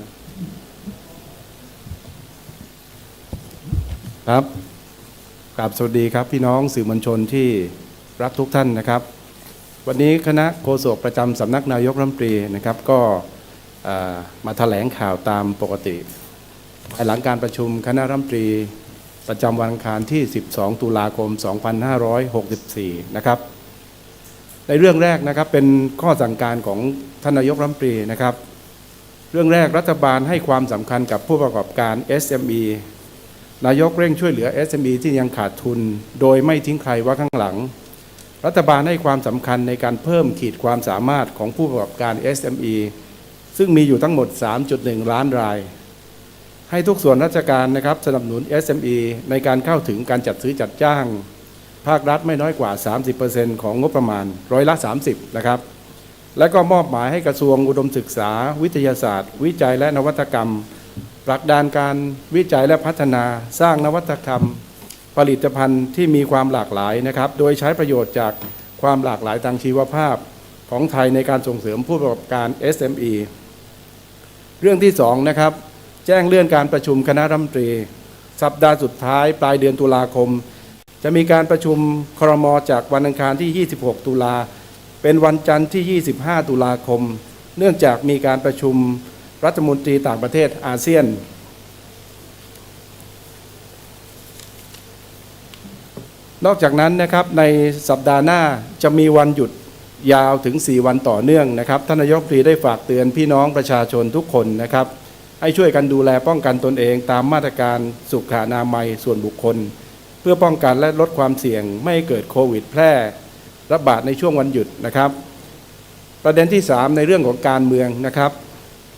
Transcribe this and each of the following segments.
นะครับกราบสวัสดีครับ พี่น้องสื่อมวลชนที่รักทุกท่านนะครับ วันนี้คณะโฆษกประจำสำนักนายกรัฐมนตรีนะครับ ก็มาแถลงข่าวตามปกติภายหลังการประชุมคณะรัฐมนตรีประจำวันอังคารที่ 12 ตุลาคม 2564 นะครับ ในเรื่องแรกนะครับเป็นข้อสั่งการของท่านนายกรัฐมนตรีนะครับ รื่องแรกรัฐบาลให้ความสำคัญกับผู้ประกอบการ SME นายกเร่งช่วยเหลือ SME ที่ยังขาดทุน โดยไม่ทิ้งใครไว่าข้างหลัง รัฐบาลให้ความสำคัญในการเพิ่มขีดความสามารถของผู้ประกอบการ SME ซึ่งมีอยู่ทั้งหมด 3.1 ล้านราย ให้ทุกส่วนราชการนะครับสนับสนุน SME ในการเข้าถึงการจัดซื้อจัดจ้าง ภาครัฐไม่น้อยกว่า 30%ของงบประมาณร้อยละ 30 นะครับ และก็มอบหมายให้กระทรวงอุดมศึกษา วิทยาศาสตร์ วิจัยและนวัตกรรมผลักดันการวิจัยและพัฒนาสร้างนวัตกรรม ผลิตภัณฑ์ที่มีความหลากหลายนะครับ โดยใช้ประโยชน์จากความหลากหลายทางชีวภาพของไทยในการส่งเสริมผู้ประกอบการ SME เรื่องที่สองนะครับ แจ้งเลื่อนการประชุมคณะรัฐมนตรี สัปดาห์สุดท้ายปลายเดือนตุลาคม จะมีการประชุมครมจากวันอังคารที่ 26 ตุลา เป็นวันจันทร์ที่ 25 ตุลาคม เนื่องจากมีการประชุมรัฐมนตรีต่างประเทศอาเซียน นอกจากนั้นนะครับในสัปดาห์หน้าจะมีวันหยุดยาวถึง 4 วันต่อเนื่องนะครับท่านนายกฟรีได้ฝากเตือนพี่น้องประชาชนทุกคนนะครับ ให้ช่วยกันดูแลป้องกันตนเองตามมาตรการสุขอนามัยส่วนบุคคล เพื่อป้องกันและลดความเสี่ยงไม่ให้เกิดโควิดแพร่ ระบาดในช่วงวันหยุดนะครับ ประเด็นที่ 3 ในเรื่องของการเมืองนะครับ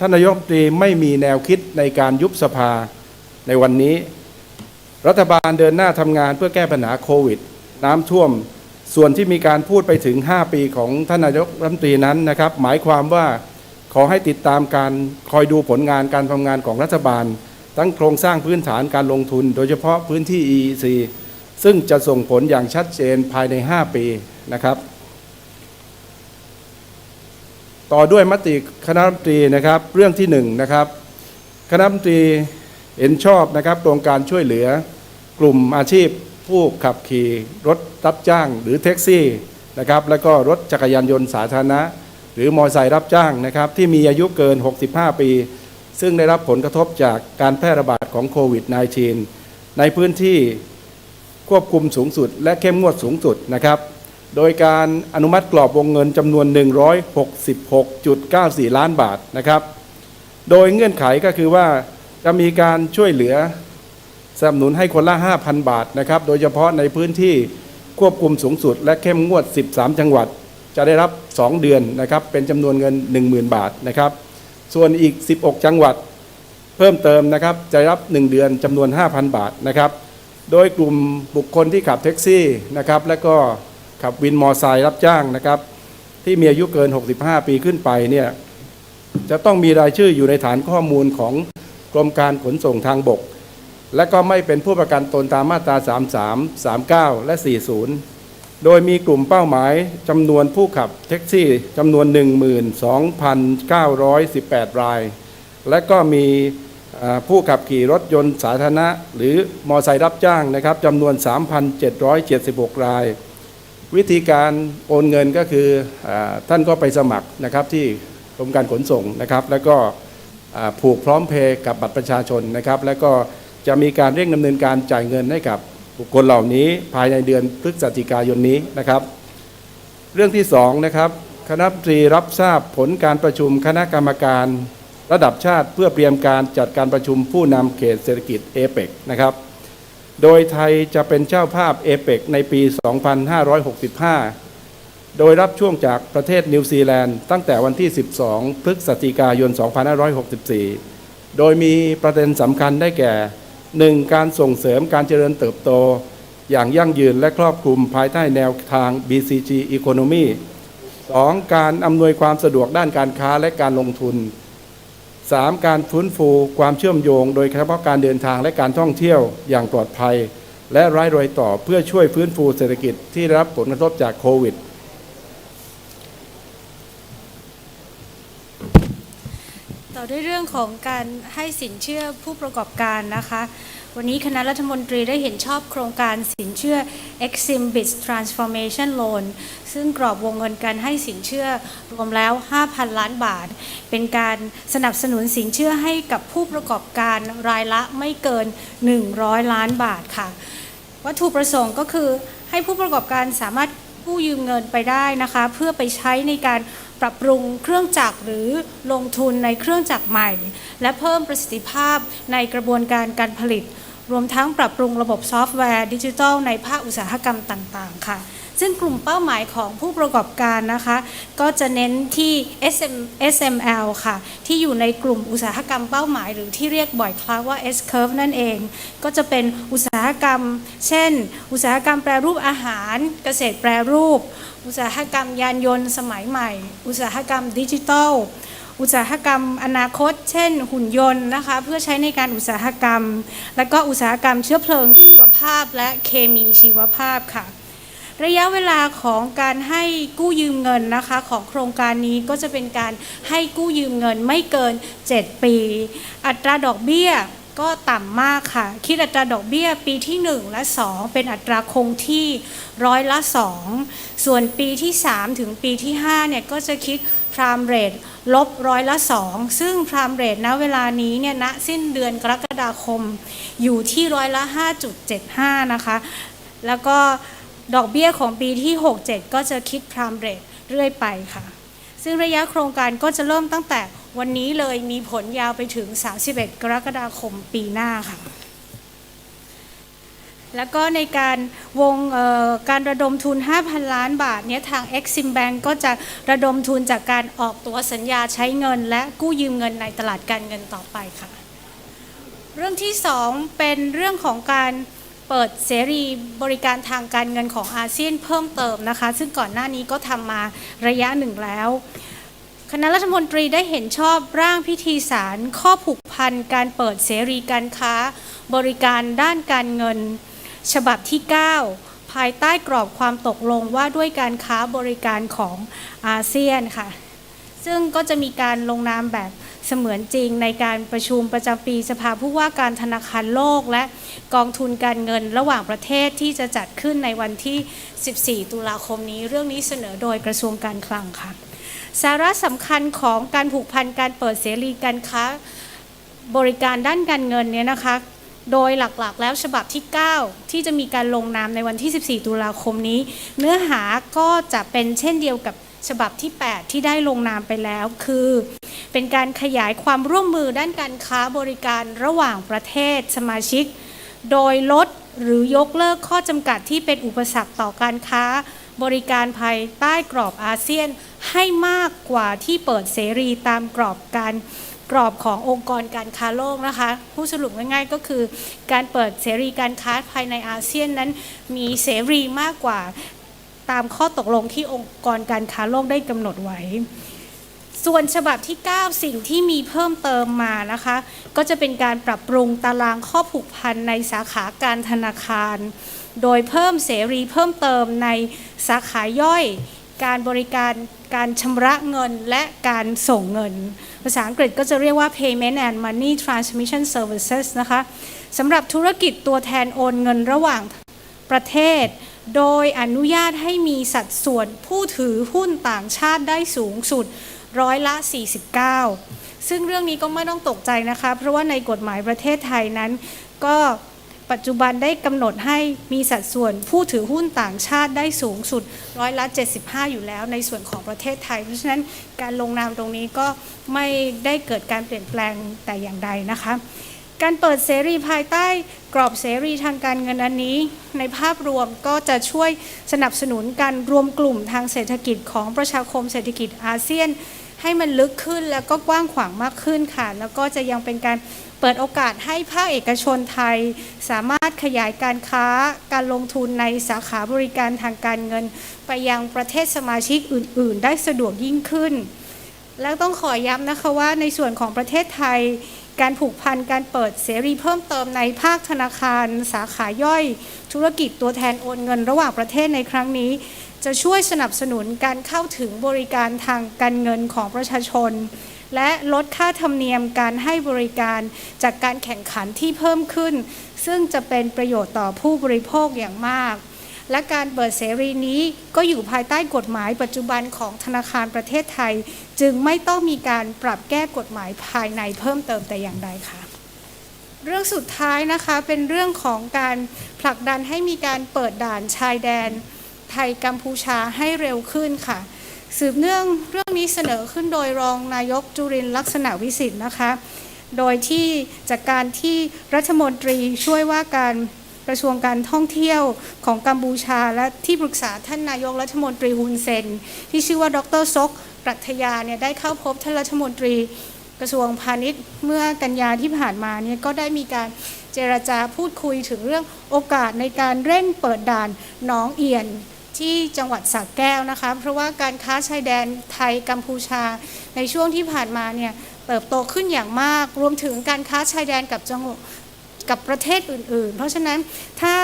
ท่านนายกรัฐมนตรีไม่มีแนวคิดในการยุบสภาในวันนี้ รัฐบาลเดินหน้าทำงานเพื่อแก้ปัญหาโควิด น้ำท่วมส่วนที่มีการพูดไปถึง 5 ปีของท่านนายกรัฐมนตรีนั้นนะครับ หมายความว่าขอให้ติดตามการคอยดูผลงานการทำงานของรัฐบาล ทั้งโครงสร้างพื้นฐานการลงทุน โดยเฉพาะพื้นที่ EEC ซึ่งจะส่งผลอย่างชัดเจนภายใน 5 ปีนะครับ ต่อด้วยมติคณะรัฐมนตรีนะครับเรื่องที่หนึ่งนะครับคณะรัฐมนตรีเห็นชอบนะครับโครงการช่วยเหลือกลุ่มอาชีพผู้ขับขี่รถรับจ้างหรือแท็กซี่นะครับแล้วก็รถจักรยานยนต์สาธารณะ หรือมอเตอร์ไซค์รับจ้างนะครับที่มีอายุเกิน 65 ปี ซึ่งได้รับผลกระทบจากการแพร่ระบาดของโควิด -19 ในพื้นที่ ควบคุมสูงสุด และเข้มงวดสูงสุดนะครับ โดยการอนุมัติกรอบวงเงินจำนวน 166.94 ล้านบาทนะครับ โดยเงื่อนไขก็คือว่าจะมีการช่วยเหลือสนับสนุนให้คนละ 5,000 บาทนะครับ โดยเฉพาะในพื้นที่ควบคุมสูงสุด และเข้มงวด 13 จังหวัด จะได้รับ 2 เดือนนะครับ เป็นจำนวนเงิน 10,000 บาทนะครับ ส่วนอีก 16 จังหวัด เพิ่มเติมนะครับ จะรับ 1 เดือนจำนวน 5,000 บาทนะครับ โดยกลุ่มบุคคลที่ขับแท็กซี่นะครับและก็ขับวินมอไซค์รับจ้างนะครับ ที่มีอายุเกิน 65 ปีขึ้นไปเนี่ยจะต้องมีรายชื่ออยู่ในฐานข้อมูลของกรมการขนส่งทางบก และก็ไม่เป็นผู้ประกันตนตามมาตรา 33 39 และ 40 โดยมีกลุ่มเป้าหมายจำนวนผู้ขับแท็กซี่จำนวน 12,918 ราย และก็มี ผู้ขับขี่รถยนต์สาธารณะ หรือมอไซค์รับจ้างนะครับจำนวน 3,776 ราย วิธีการโอนเงินก็คืออท่านก็ไปสมัครนะครับที่กรมการขนส่งนะครับ แล้วก็ผูกพร้อมเพย์กับบัตรประชาชนนะครับ แล้วก็จะมีการเร่งดำเนินการจ่ายเงินให้กับบุคคลเหล่านี้ภายในเดือนพฤศจิกายนนี้นะครับ เรื่องที่สองนะครับคณะรัฐมนตรีรับทราบผลการประชุมคณะกรรมการ ระดับชาติเพื่อเตรียมการจัดการประชุมผู้นำเขตเศรษฐกิจเอเปกนะครับ โดยไทยจะเป็นเจ้าภาพเอเปกในปี 2565 โดยรับช่วงจากประเทศนิวซีแลนด์ตั้งแต่วันที่ 12 พฤศจิกายน 2564 โดยมีประเด็นสำคัญได้แก่ 1. การส่งเสริมการเจริญเติบโต อย่างยั่งยืนและครอบคลุมภายใต้แนวทาง BCG Economy 2. การอำนวยความสะดวกด้านการค้าและการลงทุน 3. การฟื้นฟูความเชื่อมโยง โดยเฉพาะการเดินทางและการท่องเที่ยวอย่างปลอดภัย และไร้รอยต่อเพื่อช่วยฟื้นฟูเศรษฐกิจที่ได้รับผลกระทบจากโควิด ต ต่อ ด้วยเรื่องของการให้สินเชื่อผู้ประกอบการนะคะ วันนี้คณะรัฐมนตรีได้เห็นชอบโครงการสินเชื่อ Exim Bit Transformation Loan ซึ่งกรอบวงเงินการให้สินเชื่อรวมแล้ว 5,000 ล้านบาท เป็นการสนับสนุนสินเชื่อให้กับผู้ประกอบการรายละไม่เกิน 100 ล้านบาทค่ะ วัตถุประสงค์ก็คือให้ผู้ประกอบการสามารถกู้ยืมเงินไปได้นะคะ เพื่อไปใช้ในการ ปรับปรุงเครื่องจักรหรือลงทุนในเครื่องจักรใหม่ และเพิ่มประสิทธิภาพในกระบวนการการผลิต รวมทั้งปรับปรุงระบบซอฟต์แวร์ดิจิทัลในภาคอุตสาหกรรมต่าง ๆ ค่ะ ซึ่งกลุ่มเป้าหมายของผู้ประกอบการนะคะ ก็จะเน้นที่ SM SML ค่ะ ที่อยู่ในกลุ่มอุตสาหกรรมเป้าหมาย หรือที่เรียกบ่อยครั้งว่า S curve นั่นเอง ก็จะเป็นอุตสาหกรรม เช่น อุตสาหกรรมแปรรูปอาหาร เกษตรแปรรูป อุตสาหกรรมยานยนต์สมัยใหม่ อุตสาหกรรมดิจิทัลอุตสาหกรรมอนาคต เช่น หุ่นยนต์นะคะ เพื่อใช้ในการอุตสาหกรรม และก็อุตสาหกรรมเชื้อเพลิงชีวภาพและเคมีชีวภาพค่ะ ระยะเวลาของการให้กู้ยืมเงินนะคะ ของโครงการนี้ก็จะเป็นการให้กู้ยืมเงินไม่เกิน 7 ปี อัตราดอกเบี้ยก็ต่ำมากค่ะ คิดอัตราดอกเบี้ยปีที่ 1 และ 2 เป็นอัตราคงที่ร้อยละ 2 ส่วนปีที่ 3 ถึงปีที่ 5 เนี่ย ก็จะคิดพรามเรทลบร้อยละ 2 ซึ่งพรามเรทณเวลานี้เนี่ยณสิ้นเดือนกรกฎาคมอยู่ที่ร้อยละ 5.75 นะคะ แล้วก็ ดอกเบี้ยของปีที่ 67 ก็จะคิดพรามเรทเรื่อยไปค่ะ ซึ่งระยะโครงการก็จะเริ่มตั้งแต่วันนี้เลยมีผลยาวไปถึง 31 กรกฎาคมปีหน้าค่ะ แล้วก็ในการวงการระดมทุน 5,000 ล้านบาทเนี่ยทาง Exim Bank ก็จะระดมทุนจากการออกตัวสัญญาใช้เงิน และกู้ยืมเงินในตลาดการเงินต่อไปค่ะ เรื่องที่ 2 เป็นเรื่องของการ เปิดเสรีบริการทางการเงินของอาเซียนเพิ่มเติมนะคะ ซึ่งก่อนหน้านี้ก็ทำมาระยะหนึ่งแล้ว คณะรัฐมนตรีได้เห็นชอบร่างพิธีสารข้อผูกพันการเปิดเสรีการค้า บริการด้านการเงิน ฉบับที่ 9 ภายใต้กรอบความตกลงว่าด้วยการค้าบริการของอาเซียนค่ะ ซึ่งก็จะมีการลงนามแบบ เสมือนจริงในการประชุมประจำปีสภาผู้ว่าการธนาคารโลก และกองทุนการเงินระหว่างประเทศที่จะจัดขึ้นในวันที่ 14 ตุลาคมนี้ เรื่องนี้เสนอโดยกระทรวงการคลังค่ะ สาระสำคัญของการผูกพันการเปิดเสรีการค้าบริการด้านการเงินเนี่ยนะคะโดยหลักๆ แล้วฉบับที่ 9 ที่จะมีการลงนามในวันที่ 14 ตุลาคมนี้ เนื้อหาก็จะเป็นเช่นเดียวกับ ฉบับที่ 8 ที่ได้ลงนามไปแล้วคือ เป็นการขยายความร่วมมือด้านการค้าบริการระหว่างประเทศสมาชิก โดยลดหรือยกเลิกข้อจำกัดที่เป็นอุปสรรคต่อการค้า บริการภายใต้กรอบอาเซียนให้มากกว่าที่เปิดเสรีตามกรอบการกรอบขององค์กรการค้าโลกนะคะ ผู้สรุปง่ายๆก็คือ การเปิดเสรีการค้าภายในอาเซียนนั้นมีเสรีมากกว่า ตามข้อตกลงที่องค์กรการค้าโลกได้กำหนดไว้ ส่วนฉบับที่ 9 สิ่งที่มีเพิ่มเติมมานะคะ ก็จะเป็นการปรับปรุงตารางข้อผูกพันในสาขาการธนาคาร โดยเพิ่มเสรีเพิ่มเติมในสาขาย่อย การบริการการชำระเงินและการส่งเงิน ภาษาอังกฤษก็จะเรียกว่า payment and money transmission services นะคะสำหรับธุรกิจตัวแทนโอนเงินระหว่างประเทศ โดยอนุญาตให้มีสัดส่วนผู้ถือหุ้นต่างชาติได้สูงสุดร้อยละ 49 ซึ่งเรื่องนี้ก็ไม่ต้องตกใจนะคะ เพราะว่าในกฎหมายประเทศไทยนั้น ก็ปัจจุบันได้กำหนดให้มีสัดส่วนผู้ถือหุ้นต่างชาติได้สูงสุดร้อยละ 75 อยู่แล้วในส่วนของประเทศไทย เพราะฉะนั้นการลงนามตรงนี้ก็ไม่ได้เกิดการเปลี่ยนแปลงแต่อย่างใดนะคะ การเปิดเสรีภายใต้กรอบเสรีทางการเงินอันนี้ ในภาพรวมก็จะช่วยสนับสนุนการรวมกลุ่มทางเศรษฐกิจของประชาคมเศรษฐกิจอาเซียน ให้มันลึกขึ้นแล้วก็กว้างขวางมากขึ้นค่ะ แล้วก็จะยังเป็นการเปิดโอกาสให้ภาคเอกชนไทย สามารถขยายการค้าการลงทุนในสาขาบริการทางการเงิน ไปยังประเทศสมาชิกอื่น ๆ ได้สะดวกยิ่งขึ้น แล้วต้องขอย้ำนะคะว่าในส่วนของประเทศไทย การผูกพันการเปิดเสรีเพิ่มเติมในภาคธนาคาร สาขาย่อย ธุรกิจตัวแทนโอนเงินระหว่างประเทศในครั้งนี้ จะช่วยสนับสนุนการเข้าถึงบริการทางการเงินของประชาชน และลดค่าธรรมเนียมการให้บริการจากการแข่งขันที่เพิ่มขึ้น ซึ่งจะเป็นประโยชน์ต่อผู้บริโภคอย่างมาก และการเปิดเสรีนี้ก็อยู่ภายใต้กฎหมายปัจจุบันของธนาคารประเทศไทย จึงไม่ต้องมีการปรับแก้กฎหมายภายในเพิ่มเติมแต่อย่างใดค่ะ เรื่องสุดท้ายนะคะเป็นเรื่องของการผลักดันให้มีการเปิดด่านชายแดน ไทยกัมพูชาให้เร็วขึ้นค่ะสืบเนื่องเรื่องนี้เสนอขึ้นโดยรองนายกจุรินลักษณะวิสิทธิ์นะคะ โดยที่จากการที่รัฐมนตรีช่วยว่าการ กระทรวงการท่องเที่ยวของกัมพูชา และที่ปรึกษาท่านนายกรัฐมนตรีฮุนเซน ที่ชื่อว่าดรซกปรัชญาเนี่ยได้เข้าพบท่านรัฐมนตรีกระทรวงพาณิชย์เมื่อกันยาที่ผ่านมาเนี่ยก็ได้มีการเจรจาพูดคุยถึงเรื่องโอกาสในการเร่งเปิดด่านหนองเอียนที่จังหวัดสระแก้วนะคะ เพราะว่าการค้าชายแดนไทยกัมพูชา ในช่วงที่ผ่านมาเนี่ยเติบโตขึ้นอย่างมาก รวมถึงการค้าชายแดนกับจังหวัด กับประเทศอื่น ๆ เพราะฉะนั้นถ้า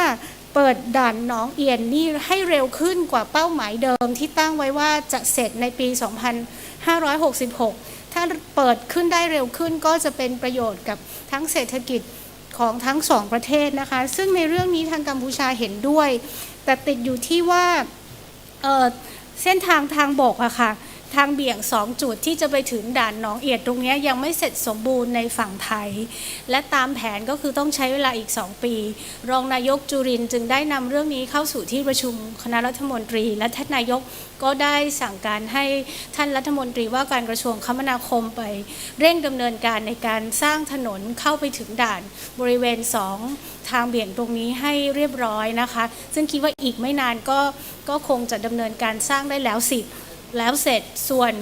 เปิดด่านหนองเอียนนี่ให้เร็วขึ้นกว่าเป้าหมายเดิมที่ตั้งไว้ว่าจะเสร็จในปี 2566 ถ้าเปิดขึ้นได้เร็วขึ้นก็จะเป็นประโยชน์กับทั้งเศรษฐกิจของทั้งสองประเทศนะคะ ซึ่งในเรื่องนี้ทางกัมพูชาเห็นด้วย แต่ติดอยู่ที่ว่าเเส้นทางทางบกอะค่ะ ทางเบี่ยง 2 จุดที่จะไปถึงด่านหนองเอียดตรงนี้ยังไม่เสร็จสมบูรณ์ในฝั่งไทย และตามแผนก็คือต้องใช้เวลาอีก 2 ปี รองนายกจุรินจึงได้นำเรื่องนี้เข้าสู่ที่ประชุมคณะรัฐมนตรี และท่านนายกก็ได้สั่งการให้ท่านรัฐมนตรีว่าการกระทรวงคมนาคมไป เร่งดำเนินการในการสร้างถนนเข้าไปถึงด่านบริเวณ 2 ทางเบี่ยงตรงนี้ให้เรียบร้อยนะคะ ซึ่งคิดว่าอีกไม่นานก็ก็คงจะดำเนินการสร้างได้แล้วสิ แล้วเสร็จส่วน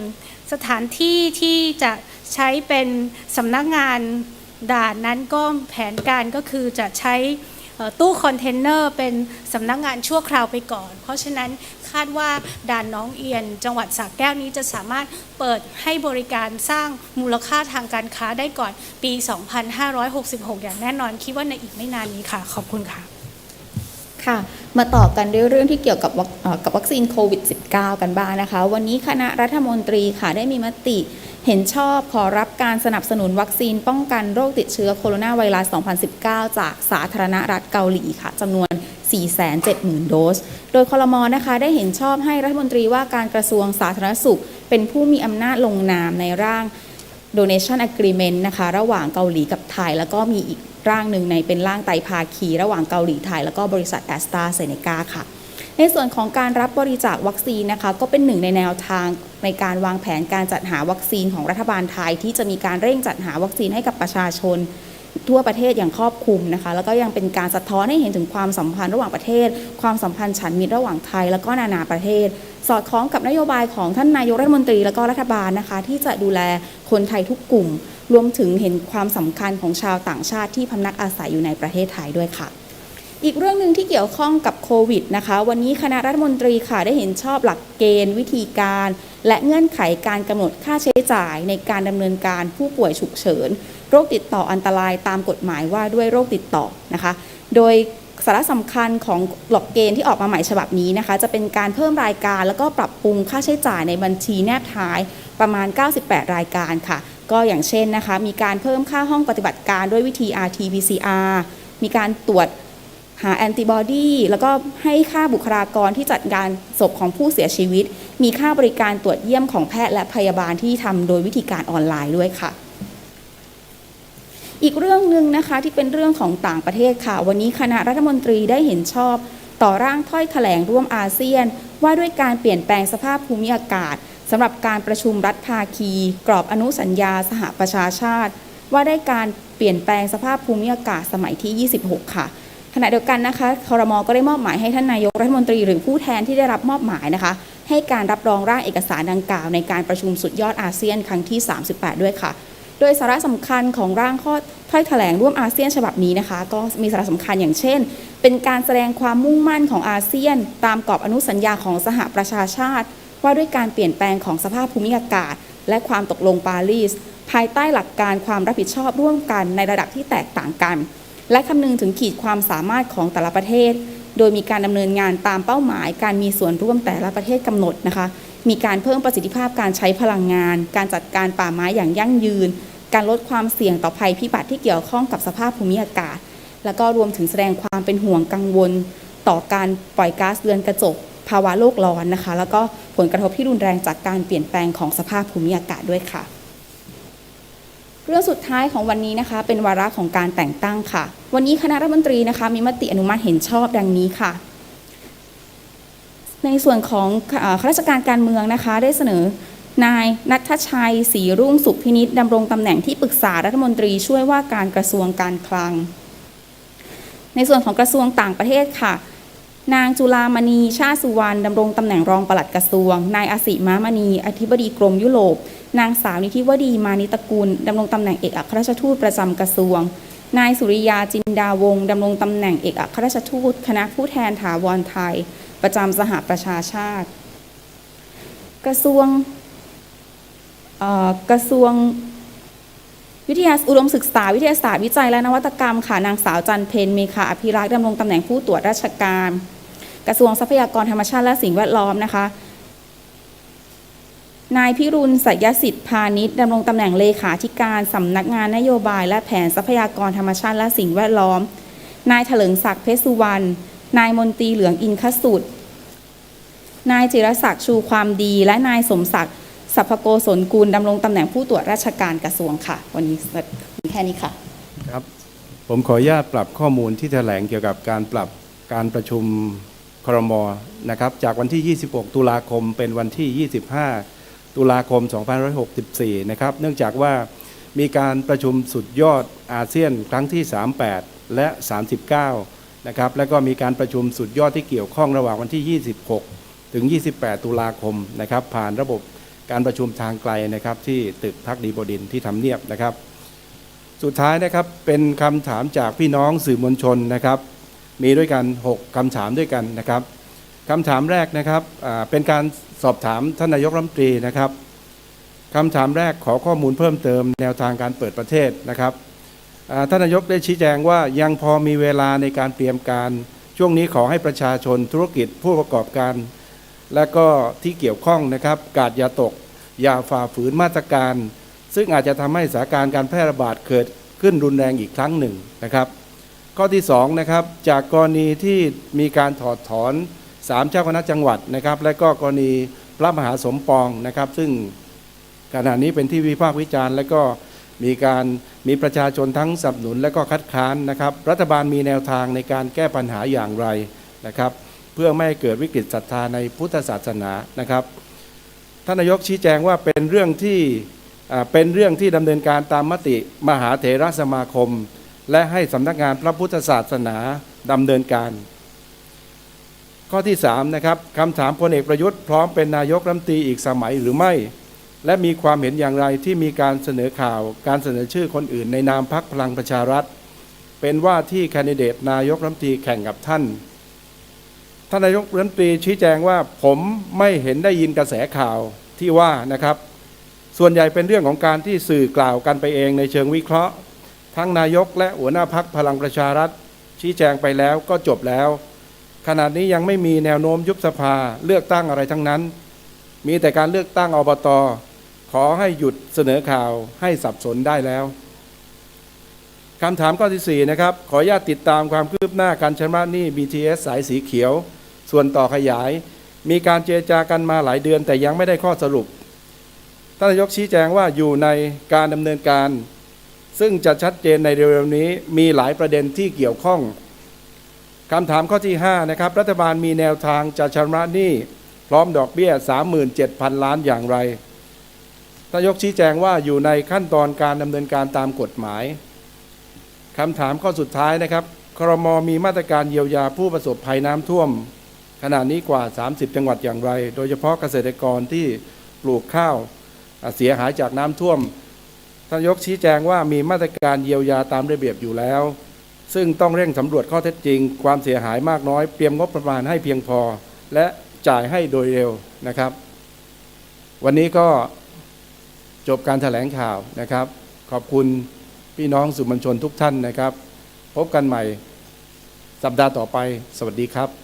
สถานที่ที่จะใช้เป็นสำนักงานด่านนั้นก็แผนการก็คือจะใช้ตู้คอนเทนเนอร์เป็นสำนักงานชั่วคราวไปก่อน เพราะฉะนั้นคาดว่าด่านน้องเอียน จังหวัดสระแก้วนี้จะสามารถเปิดให้บริการสร้างมูลค่าทางการค้าได้ก่อนปี 2566 อย่างแน่นอน คิดว่าในอีกไม่นานนี้ค่ะ ขอบคุณค่ะ ค่ะมาต่อกันด้วยเรื่องที่เกี่ยวกับกับวัคซีนโควิด -19 กันบ้างนะคะ วันนี้คณะรัฐมนตรีค่ะได้มีมติเห็นชอบขอรับการสนับสนุนวัคซีนป้องกันโรคติดเชื้อโคโรนาไวรัส 2019 จากสาธารณรัฐเกาหลีค่ะจำนวน 470,000 โดส โดยคอรมอนะคะได้เห็นชอบให้รัฐมนตรีว่าการกระทรวงสาธารณสุข เป็นผู้มีอำนาจลงนามในร่าง donation agreement นะคะ ระหว่างเกาหลีกับไทยแล้วก็มีอีก ร่างหนึ่งในเป็นร่างไตภาคีระหว่างเกาหลีไทย แล้วก็บริษัทแอสตราเซเนกาค่ะ ในส่วนของการรับบริจาควัคซีนนะคะ ก็เป็นหนึ่งในแนวทางในการวางแผนการจัดหาวัคซีนของรัฐบาลไทย ที่จะมีการเร่งจัดหาวัคซีนให้กับประชาชนทั่วประเทศอย่างครอบคลุมนะคะ แล้วก็ยังเป็นการสะท้อนให้เห็นถึงความสัมพันธ์ระหว่างประเทศ ความสัมพันธ์ฉันมิตรระหว่างไทย แล้วก็นานาประเทศ สอดคล้องกับนโยบายของท่านนายกรัฐมนตรี แล้วก็รัฐบาลนะคะ ที่จะดูแลคนไทยทุกกลุ่ม รวมถึงเห็นความสำคัญของชาวต่างชาติที่พำนักอาศัยอยู่ในประเทศไทยด้วยค่ะ อีกเรื่องหนึ่งที่เกี่ยวข้องกับโควิดนะคะ วันนี้คณะรัฐมนตรีค่ะได้เห็นชอบหลักเกณฑ์ วิธีการ และเงื่อนไขการกำหนดค่าใช้จ่ายในการดำเนินการผู้ป่วยฉุกเฉิน โรคติดต่ออันตรายตามกฎหมายว่าด้วยโรคติดต่อนะคะ โดยสาระสำคัญของหลักเกณฑ์ที่ออกมาใหม่ฉบับนี้นะคะ จะเป็นการเพิ่มรายการแล้วก็ปรับปรุงค่าใช้จ่ายในบัญชีแนบท้ายประมาณ 98 รายการค่ะ ก็อย่างเช่นนะคะมีการเพิ่มค่าห้องปฏิบัติการด้วยวิธี RT-PCR มีการตรวจหาแอนติบอดีแล้วก็ให้ค่าบุคลากรที่จัดการศพของผู้เสียชีวิต มีค่าบริการตรวจเยี่ยมของแพทย์และพยาบาลที่ทำโดยวิธีการออนไลน์ด้วยค่ะ อีกเรื่องหนึ่งนะคะที่เป็นเรื่องของต่างประเทศค่ะ วันนี้คณะรัฐมนตรีได้เห็นชอบ ต่อร่างถ้อยแถลงร่วมอาเซียน ว่าด้วยการเปลี่ยนแปลงสภาพภูมิอากาศ สำหรับการประชุมรัฐภาคี กรอบอนุสัญญาสหประชาชาติ ว่าได้การเปลี่ยนแปลงสภาพภูมิอากาศสมัยที่ 26 ค่ะขณะเดียวกันนะคะคอรมอก็ได้มอบหมายให้ท่านนายกรัฐมนตรีหรือผู้แทนที่ได้รับมอบหมายนะคะ ให้การรับรองร่างเอกสารดังกล่าว ในการประชุมสุดยอดอาเซียนครั้งที่ 38 ด้วยค่ะ โดยสาระสำคัญของร่างข้อถ้อยแถลงร่วมอาเซียนฉบับนี้นะคะ ก็มีสาระสำคัญอย่างเช่น เป็นการแสดงความมุ่งมั่นของอาเซียน ตามกรอบอนุสัญญาของสหประชาชาติ ว่าด้วยการเปลี่ยนแปลงของสภาพภูมิอากาศ และความตกลงปารีส ภายใต้หลักการความรับผิดชอบร่วมกันในระดับที่แตกต่างกัน และคำนึงถึงขีดความสามารถของแต่ละประเทศ โดยมีการดำเนินงานตามเป้าหมาย การมีส่วนร่วมแต่ละประเทศกำหนดนะคะ มีการเพิ่มประสิทธิภาพการใช้พลังงาน การจัดการป่าไม้อย่างยั่งยืน การลดความเสี่ยงต่อภัยพิบัติที่เกี่ยวข้องกับสภาพภูมิอากาศ แล้วก็รวมถึงแสดงความเป็นห่วงกังวล ต่อการปล่อยก๊าซเรือนกระจก ภาวะโลกร้อนนะคะ แล้วก็ผลกระทบที่รุนแรงจากการเปลี่ยนแปลงของสภาพภูมิอากาศด้วยค่ะเรื่องสุดท้ายของวันนี้นะคะ เป็นวาระของการแต่งตั้งค่ะ วันนี้คณะรัฐมนตรีนะคะ มีมติอนุมัติเห็นชอบดังนี้ค่ะ ในส่วนของข้าราชการการเมืองนะคะ ได้เสนอนายนัทชัยศรีรุ่งสุขพินิษดำรงตำแหน่งที่ปรึกษารัฐมนตรีช่วยว่าการกระทรวงการคลัง ในส่วนของกระทรวงต่างประเทศค่ะ นางจุลามณี ชาสุวรรณดำรงตำแหน่งรองปลัดกระทรวง นายอสิมามณี อธิบดีกรมยุโรป นางสาวนิธิวดีมานิตกุลดำรงตำแหน่งเอกอัครราชทูตประจำกระทรวง นายสุริยาจินดาวงดำรงตำแหน่งเอกอัครราชทูต คณะผู้แทนถาวรไทย ประจำสหประชาชาติ กระทรวงกระทรวง วิทยาอุดมศึกษาวิทยาศาสตร์วิจัยและนวัตกรรมค่ะนางสาวจันเพนเมคาอภิรักษ์ดำรงตำแหน่งผู้ตรวจราชการ กระทรวงทรัพยากรธรรมชาติและสิ่งแวดล้อมนะคะ นายพิรุณสัยสิทธิ์พาณิชย์ดำรงตำแหน่งเลขาธิการสำนักงานนโยบาย และแผนทรัพยากรธรรมชาติและสิ่งแวดล้อม นายเถลิงศักดิ์เพชรสุวรรณนายมนตรีเหลืองอินคสุดนายจิรศักดิ์ชูความดี และนายสมศักดิ์ สัพพโกศลกุลดำรงตำแหน่งผู้ตรวจราชการกระทรวงค่ะ วันนี้แค่นี้ค่ะ ครับ ผมขออนุญาตปรับข้อมูลที่แถลงเกี่ยวกับการปรับการประชุมครมนะครับ จากวันที่ 26 ตุลาคมเป็นวันที่ 25 ตุลาคม 2564 นะครับ เนื่องจากว่ามีการประชุมสุดยอดอาเซียนครั้งที่ 38 และ 39 นะครับ แล้วก็มีการประชุมสุดยอดที่เกี่ยวข้องระหว่างวันที่ 26 ถึง 28 ตุลาคมนะครับ ผ่านระบบ การประชุมทางไกลนะครับที่ตึกพักดีบดินที่ทำเนียบนะครับ สุดท้ายนะครับเป็นคำถามจากพี่น้องสื่อมวลชนนะครับ มีด้วยกัน 6คำถามด้วยกันนะครับคำถามแรกนะครับเป็นการสอบถามท่านนายกรัฐมนตรีนะครับคำถามแรกขอข้อมูลเพิ่มเติมแนวทางการเปิดประเทศนะครับท่านนายกได้ชี้แจงว่ายังพอมีเวลาในการเตรียมการ ช่วงนี้ขอให้ประชาชนธุรกิจผู้ประกอบการ และก็ที่เกี่ยวข้องนะครับ กาดยาตก อย่าฝ่าฝืนมาตรการ ซึ่งอาจจะทำให้สถานการณ์การแพร่ระบาดเกิดขึ้นรุนแรงอีกครั้งหนึ่งนะครับ ข้อที่2นะครับจากกรณีที่มีการถอดถอนสามเจ้าคณะจังหวัดนะครับ และก็กรณีพระมหาสมปองนะครับ ซึ่งขณะนี้เป็นที่วิพากษ์วิจารณ์ และก็มีการมีประชาชนทั้งสนับสนุนและก็คัดค้านนะครับ รัฐบาลมีแนวทางในการแก้ปัญหาอย่างไรนะครับ เพื่อไม่ให้เกิดวิกฤตศรัทธาในพุทธศาสนานะครับ ท่านนายกชี้แจงว่าเป็นเรื่องที่เป็นเรื่องที่ดำเนินการตามมติมหาเถรสมาคม และให้สำนักงานพระพุทธศาสนาดำเนินการ ข้อที่3นะครับคำถามพลเอกประยุทธ์พร้อมเป็นนายกรัฐมนตรีอีกสมัยหรือไม่ และมีความเห็นอย่างไรที่มีการเสนอข่าว การเสนอชื่อคนอื่นในนามพักพลังประชารัฐ เป็นว่าที่แคนดิเดตนายกรัฐมนตรีแข่งกับท่าน ท่านนายกรัฐมนตรีชี้แจงว่าผมไม่เห็นได้ยินกระแสข่าวที่ว่านะครับ ส่วนใหญ่เป็นเรื่องของการที่สื่อกล่าวกันไปเองในเชิงวิเคราะห์ ทั้งนายกและหัวหน้าพักพลังประชารัฐ ชี้แจงไปแล้วก็จบแล้ว ขณะนี้ยังไม่มีแนวโน้มยุบสภาเลือกตั้งอะไรทั้งนั้น มีแต่การเลือกตั้งอบตขอให้หยุดเสนอข่าวให้สับสนได้แล้วคำถามข้อที่4นะครับขออนุญาตติดตามความคืบหน้าการชำระหนี้ BTS สายสีเขียว ส่วนต่อขยาย มีการเจรจากันมาหลายเดือน แต่ยังไม่ได้ข้อสรุปท่านนายกชี้แจงว่าอยู่ในการดำเนินการ ซึ่งจะชัดเจนในเร็วๆนี้มีหลายประเด็นที่เกี่ยวข้องคำถามข้อที่ 5 นะครับ รัฐบาลมีแนวทางจะชำระหนี้พร้อมดอกเบี้ย 37,000 ล้านอย่างไรท่านนายกชี้แจงว่าอยู่ในขั้นตอนการดำเนินการตามกฎหมายคำถามข้อสุดท้ายนะครับครมมีมาตรการเยียวยาผู้ประสบภัยน้ำท่วม ขณะนี้กว่า 30 จังหวัดอย่างไร โดยเฉพาะเกษตรกรที่ปลูกข้าวเสียหายจากน้ำท่วมท่านยกชี้แจงว่ามีมาตรการเยียวยาตามระเบียบอยู่แล้ว ซึ่งต้องเร่งสำรวจข้อเท็จจริง ความเสียหายมากน้อยเตรียมงบประมาณให้เพียงพอ และจ่ายให้โดยเร็วนะครับ วันนี้ก็จบการแถลงข่าวนะครับ ขอบคุณพี่น้องสื่อมวลชนทุกท่านนะครับ พบกันใหม่สัปดาห์ต่อไป สวัสดีครับ